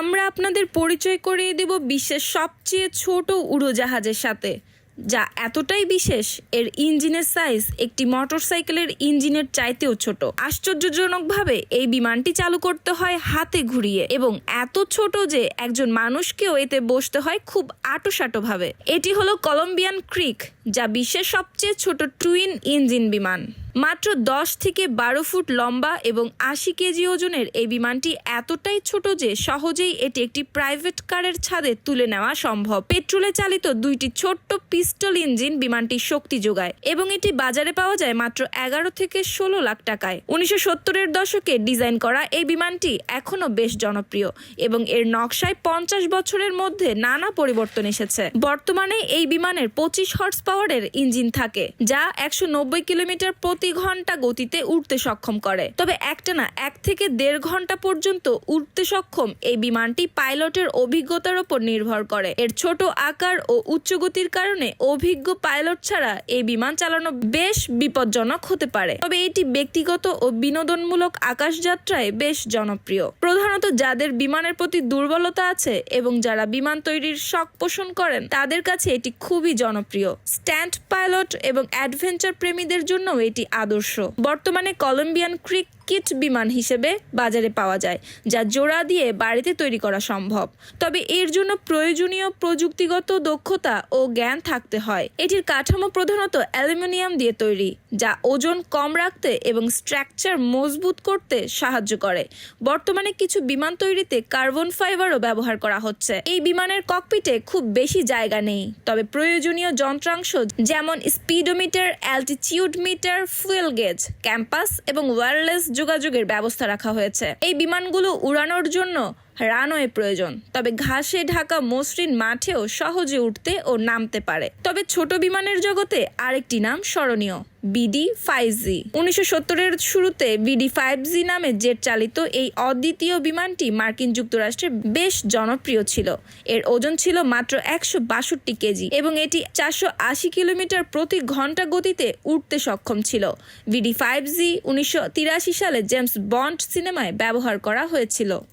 আমরা আপনাদের পরিচয় করিয়ে দেব বিশ্বের সবচেয়ে ছোট উড়োজাহাজের সাথে, যা এতটাই বিশেষ, এর ইঞ্জিনের সাইজ একটি মোটরসাইকেলের ইঞ্জিনের চাইতেও ছোট। আশ্চর্যজনকভাবে এই বিমানটি চালু করতে হয় হাতে ঘুরিয়ে এবং এত ছোট যে একজন মানুষকেও এতে বসতে হয় খুব আটোসাটো ভাবে এটি হলো কলম্বিয়ান ক্রিক যা বিশ্বের সবচেয়ে ছোট টুইন ইঞ্জিন বিমান। মাত্র দশ থেকে বারো ফুট লম্বা এবং আশি কেজি ওজনের এই বিমানটি এতটাই ছোট যে সহজেই এটি একটি প্রাইভেট কারের ছাদে তুলে নেওয়া সম্ভব। পেট্রোলে চালিত দুইটি ছোট্ট পিস্টল ইঞ্জিন বিমানটি শক্তি যোগায় এবং এটি বাজারে পাওয়া যায় মাত্র এগারো থেকে ষোলো লাখ টাকায়। উনিশশো সত্তরের দশকে ডিজাইন করা এই বিমানটি এখনও বেশ জনপ্রিয় এবং এর নকশায় পঞ্চাশ বছরের মধ্যে নানা পরিবর্তন এসেছে। বর্তমানে এই বিমানের পঁচিশ হর্স পাওয়ারের ইঞ্জিন থাকে, যা একশো নব্বই কিলোমিটার প্রতি ঘণ্টা গতিতে উঠতে সক্ষম করে। তবে একটানা এক থেকে দেড় ঘণ্টা পর্যন্ত উঠতে সক্ষম এই বিমানটি পাইলটের অভিজ্ঞতার উপর নির্ভর করে। এর ছোট আকার ও উচ্চ গতির কারণে অভিজ্ঞ পাইলট ছাড়া এই বিমান চালানো বেশ বিপজ্জনক হতে পারে। তবে এটি ব্যক্তিগত ও বিনোদনমূলক আকাশযাত্রায় বেশ জনপ্রিয়। প্রধানত যাদের বিমানের প্রতি দুর্বলতা আছে এবং যারা বিমান তৈরির শখ পোষণ করেন, তাদের কাছে এটি খুবই জনপ্রিয়। স্ট্যান্ড পাইলট এবং অ্যাডভেঞ্চার প্রেমীদের জন্য এটি আদর্শ। বর্তমানে কলম্বিয়ান ক্রিক কিট বিমান হিসেবে বাজারে পাওয়া যায়, যা জোড়া দিয়ে বাড়িতে তৈরি করা সম্ভব। তবে এর জন্য প্রয়োজনীয় প্রযুক্তিগত দক্ষতা ও জ্ঞান থাকতে হয়। এটির কাঠামো প্রধানত অ্যালুমিনিয়াম দিয়ে তৈরি, যা ওজন কম রাখতে এবং স্ট্রাকচার মজবুত করতে সাহায্য করে। বর্তমানে কিছু বিমান তৈরিতে কার্বন ফাইবারও ব্যবহার করা হচ্ছে। এই বিমানের ককপিটে খুব বেশি জায়গা নেই, তবে প্রয়োজনীয় যন্ত্রাংশ যেমন speedometer altitude meter, fuel gauge, compass এবং ওয়্যারলেস যোগাযোগের ব্যবস্থা রাখা হয়েছে। এই বিমানগুলো উড়ানোর জন্য রানওয়ে প্রয়োজন। তবে ঘাসে ঢাকা মসৃণ মাঠেও সহজে উঠতে ও নামতে পারে। তবে ছোট বিমানের জগতে আরেকটি নাম স্মরণীয়, বিডি ফাইভ জি। উনিশশো সত্তরের শুরুতে বিডি ফাইভ জি নামে জেট চালিত এই অদ্বিতীয় বিমানটি মার্কিন যুক্তরাষ্ট্রে বেশ জনপ্রিয় ছিল। এর ওজন ছিল মাত্র একশো বাষট্টি কেজি এবং এটি চারশো আশি কিলোমিটার প্রতি ঘণ্টা গতিতে উঠতে সক্ষম ছিল। বিডি ফাইভ জি উনিশশো তিরাশি সালে জেমস বন্ড সিনেমায় ব্যবহার করা হয়েছিল।